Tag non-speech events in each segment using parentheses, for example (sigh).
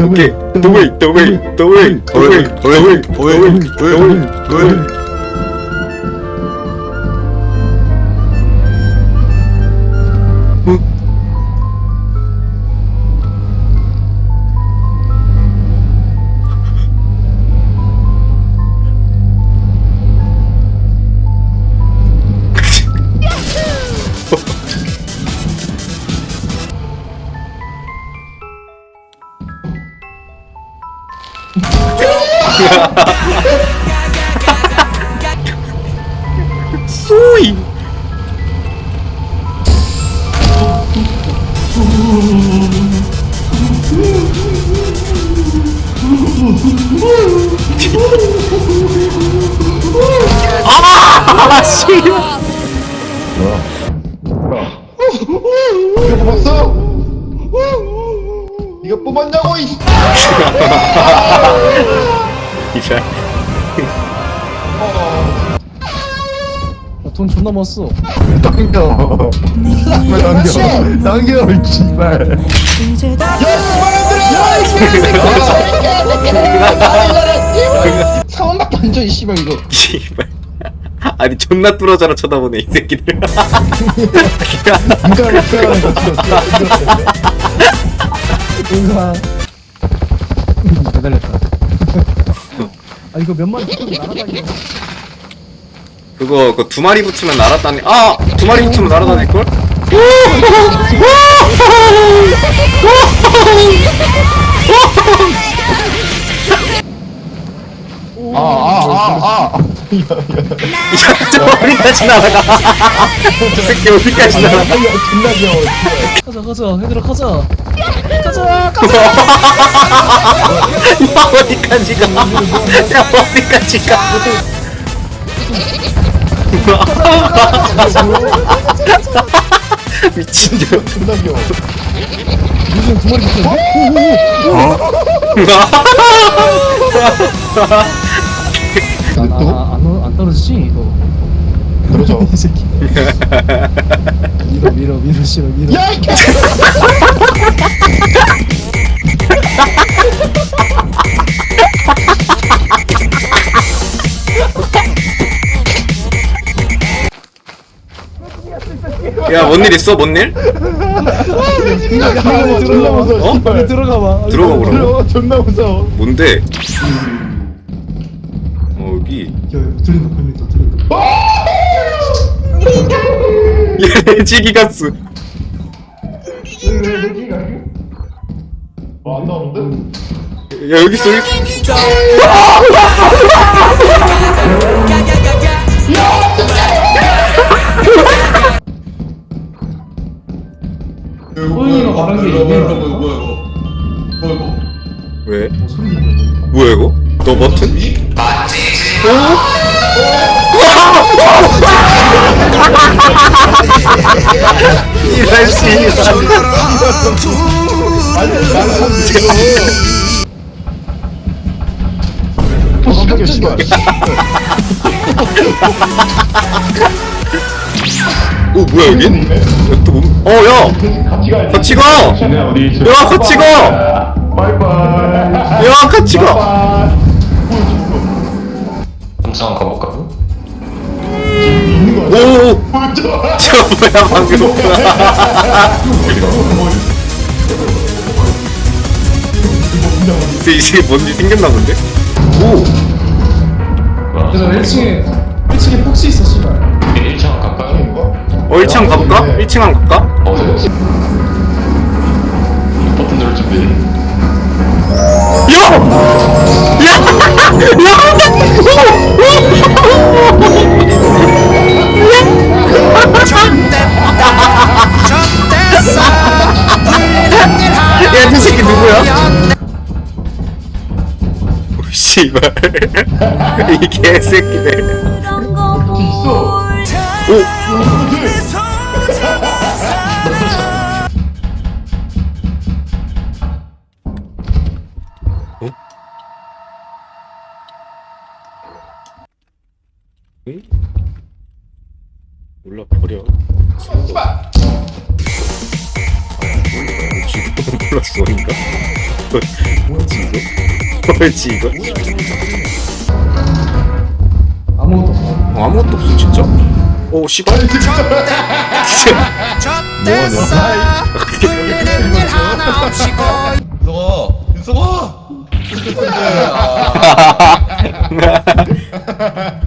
오케이 더웨이 더웨이 더웨이 더웨이 더웨이 쏘이 아 씨발. 이거 뽑았어? 이거 뽑았냐고 이 (laughs) 이제 아, 돈 존나 먹었어. 당겨. 왜 당겨? 당겨 이 씨발. 사원밖에 안 줘, 이 씨발 이거. 씨발. 아니 존나 뚫어져라 쳐다보네 이 새끼들. 누가 왜거 뭔가. 배달렸다. 아 이거 몇 마리 붙으면 날아다니네. 그거 그 두 마리 붙으면 날아다니 아 두 마리 붙으면 날아다닐 걸? 아, 아, 아, 아. 저 어디까지 날아가 저 새끼 어디까지 날아가 존나 귀여워. 가자 가자 얘들아 가자. 가자 가자. 야 어디까지 가 야 어디까지 가 미친 년 존나 귀여워. 요즘 두 마리 붙었네. 아 안 안 떨어지지 이거. 그러죠. (laughs) 이 새끼. 밀어 밀어 밀어 싫어 밀어. 야, 이 개! 야뭔 일 있어 뭔 일? 진짜 귀여워. 존나 무서워. 어? 들어가 봐. 들어가 보라고 들어, 존나 무서워. 뭔데? (laughs) 어 여기 야 이거 들린다 들린다 들린다. 얘 지기가스 어, 안 나오는데? 야 여기 있어 여기 호영이가 말한 게 이해가 왜? 소리 들려. 뭐야 이거? 너 버튼? 이럴 뭐야 여기? 어야 같이 가야 돼. 같이 가! 야 같이 가! 가볼까요? 거 같아. 오! 저 뭐야 방금 이제 뭔지 생겼나 본데? 오! 그래서 1층에 1층에 폭스 있어 씨발. 1층 갈까요? 어 1층 가볼까? 1층 한 갈까? 어, 네. 버튼 누를 준비. 씨발. (laughs) 이 개새끼들. 응? 몰라 버려. 씨발. 지금 플러스 원인가? 뭐였지 이거? 아무것도 없어 어, 아무것도 없어 진짜. 오 씨발. 윤성아! 윤성아!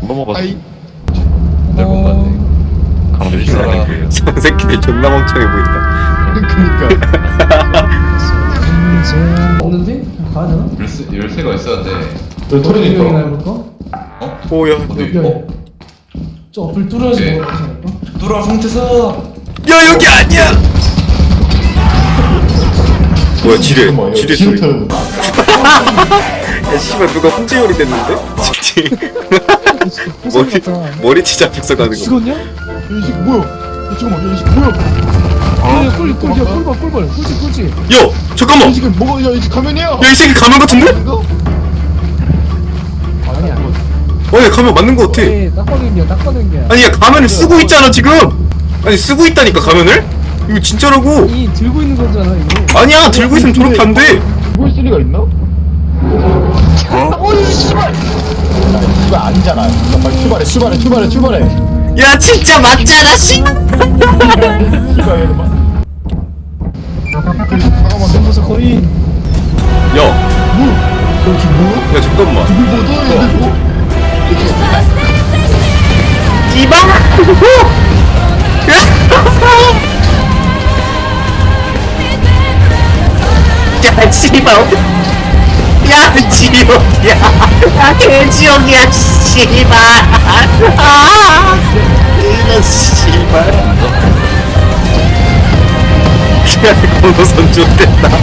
넘어갔어. 잘못 어... 봤네. 강렬히 사랑해. 저 새끼들 존나 멍청해 보인다. 그니까 (laughs) 없는데? 가야 되나? 열쇠, 열쇠가 있어야 돼. 너 토렌이 여기나 있어 해볼까? 오야. 어디? 여기 어? 저 어플 뚫어야지 오케이. 뭐가 괜찮을까? 뚜라 성태사! 야 여기 아니야. 뭐야 지뢰 지뢰 소리. 진짜 야 씨발 누가 홍지열이 됐는데? (laughs) 머리 머리치 잡혀서 가는 거. 죽었냐? 야, 이 새끼 뭐야 야, 잠깐만 야 이 새끼 뭐야 야 꿀, 꿀, 야 꿀벌, 꿀벌, 꿀지, 꿀지 야 잠깐만. 이 새끼 뭐가 야이 새끼 가면이야 야이 새끼 가면 같은데? 이거? 아니 아니 어야 가면 맞는 거 같아. 예, 인기야 아니 야 가면을 쓰고 있잖아 지금. 아니 쓰고 있다니까 가면을? 이거 진짜라고. 이 들고 있는 거잖아 이거 아니야 들고 있으면 저렇게 안 돼. 이거 있을 리가 있나? 어이 씨발 야 이거 아니잖아 빨리 출발해 출발해 출발해 출발해 야 진짜 맞잖아 씨. 잠깐만 거의 야, 뭐? 야 뭐? 야 잠깐만. 이거 뭐 이방. 야 씨발. 야 지옥이야. 야 개지옥이야 씨발. 아. 이런 씨발. 야 건너선 좋댔다. (laughs)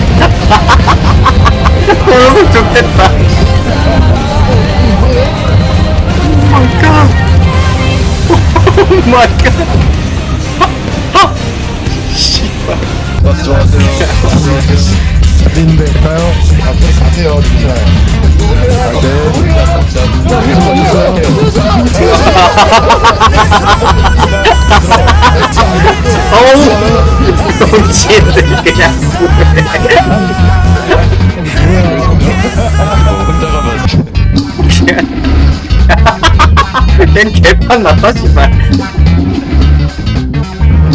건너선 좋댔다. 잠깐. 오 마이 갓. 씨발. 가요 앞으로 가세요 진짜 어우. 정치인들 그냥 혼자 가면 그냥 개판 났다 씨발.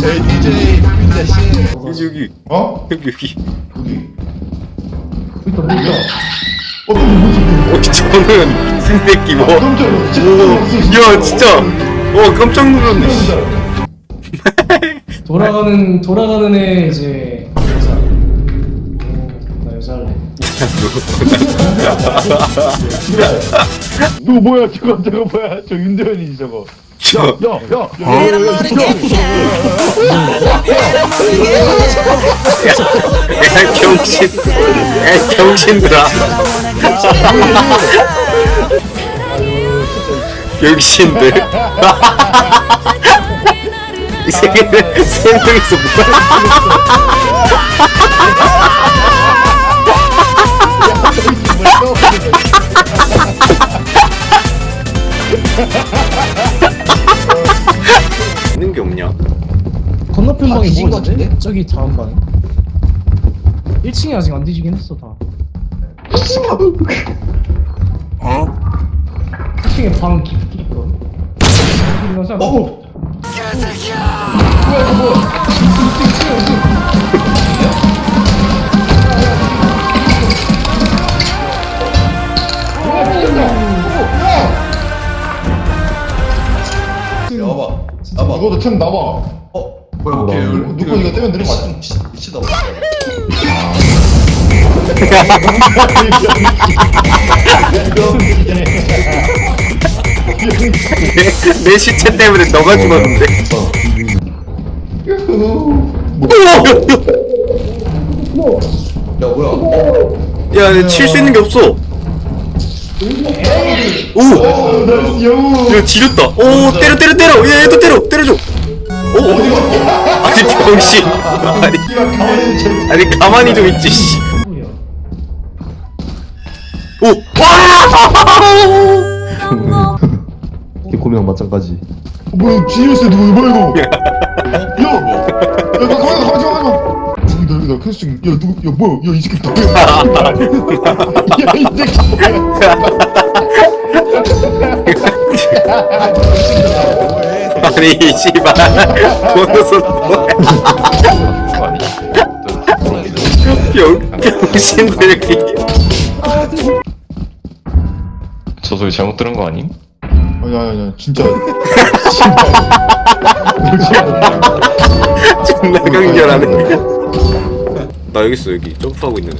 에이 DJ 근데 씨 여기 여기 어? 여기 여기. 있다 뭐야 진짜. 어 깜짝 놀랐네. 씨. 돌아가는 돌아가는 애 이제 여자 오 나 여자 할래 너 뭐야 저거 저거 뭐야 저 윤대현이지 저거 저. 야야 야 야 야 병신. 야 병신들아. 병신들. 이 새끼들 세 명이서 뭐야? 게 없냐? 건너편 다 방이 뒤진 뭐것 같은데? 있는데? 저기 다음 방에 1층이 아직 안 뒤지긴 했어 다 (laughs) 어? 1층에 방 깊게 있거든 어? 나와봐. 틈 나와 어? 뭐야, 오케이. 누구 이거 떼면 되는 거 맞아? 미치다. 내, 내 시체 때문에 너가 죽었는데. 야, 뭐야? 야, 칠 수 있는 게 없어. 오, 어, 야 지렸다. 오, 때려, 때려, 때려. 야, 얘도 때려, 때려줘. 오, 아니 병신. 아니, 아니 가만히 좀 있지. 씨. 오, 와. 개코미랑 마찬가지. 뭐야 지니어스 누구 뭐야 이거 야! 야 가만히 가만히 가만히 가만히? 여기다 캐스팅 야 누구 야 뭐야 야이 새끼 뭐야 야이 새끼 (laughs) (laughs) (laughs) 아니 씨발. 보너스 병 병신들이 저 소리 잘못 들은 거 아님? 아니 아니 아니 진짜 존나 강렬하네. 나 여기 있어 여기. 점프하고 있는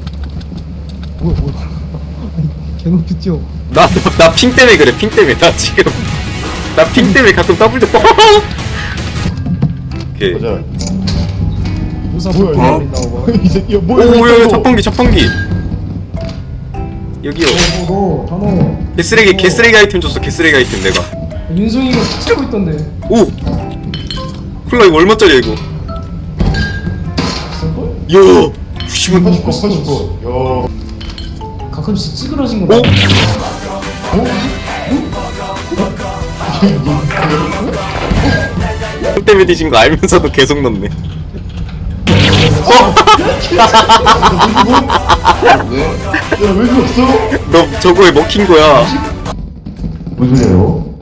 개높이 뛰어 나나 핑 때문에 그래 핑 때문에. 나 지금 나 핑 때문에 가끔 더블 점 오케이. 맞아. 무사 뭐야 나오고 (laughs) 이 새끼 야 뭐야 오야 이거. 자판기 자판기. 여기요. 너 단호. 개쓰레기 개쓰레기 아이템 줬어 개쓰레기 아이템 내가. 윤성이가 찍고 있던데. 오! 콜라 이거 얼마짜리야 이거? 쓸걸? 야 90원. 80거 80거 야. 가끔씩 찌그러진 거 오? 형 때문에 뒤진 거 알면서도 계속 넣네 야왜 그랬어? 너 저거에 먹힌 거야 무슨?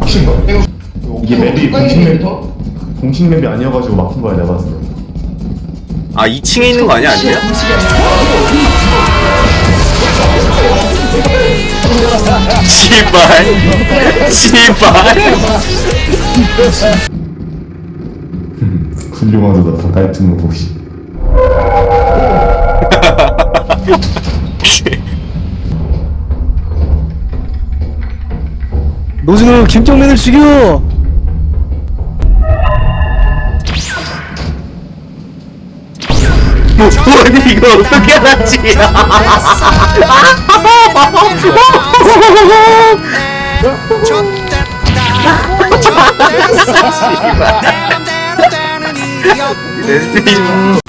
미친다 이게 맵이 공식 맵 공식 맵이 아니어가지고 막힌 거야 내가 봤을 때 아 2층에 있는 거 아니야 아니야? 씨발. 씨발. 훌륭하다 거 혹시. 노준호 김정민을 죽여! 뭐, 아니 이거 어떻게 알았지? 내 (laughs)